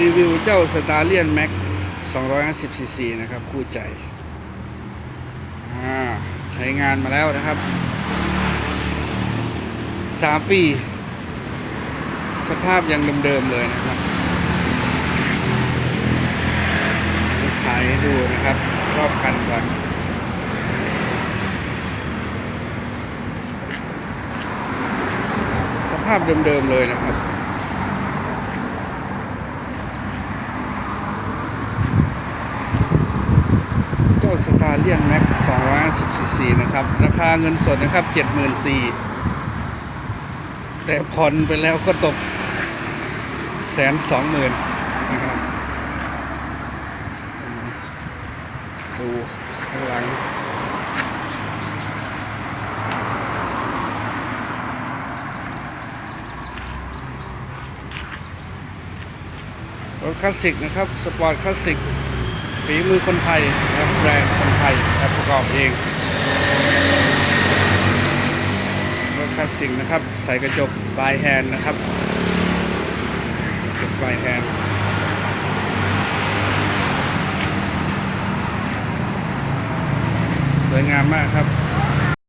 รีวิวเจ้าสตาร์เลียนแม็ก250ซีซีนะครับคู่ใจ ใช้งานมาแล้วนะครับ 3 ปี สภาพยังเดิมๆเลยนะครับให้ดูนะครับรอบคันก่อนสภาพเดิมๆเลยนะครับ เจ้า สตาร์เลียนแม็ก210ซีซีนะครับ ราคาเงินสดนะครับ74,000แต่ผ่อนไปแล้วก็ตกแสนสองหมื่นนะครับดูข้างหลังรถคลาสสิกนะครับ สปอร์ตคลาสสิก ฝีมือคนไทยนะครับแบรนด์คนไทยนะครับประกอบเองรถคลาสสิกนะครับ ใส่กระจกบายแฮนด์นะครับกระจกปลายแฮนด์สวยงามมากครับ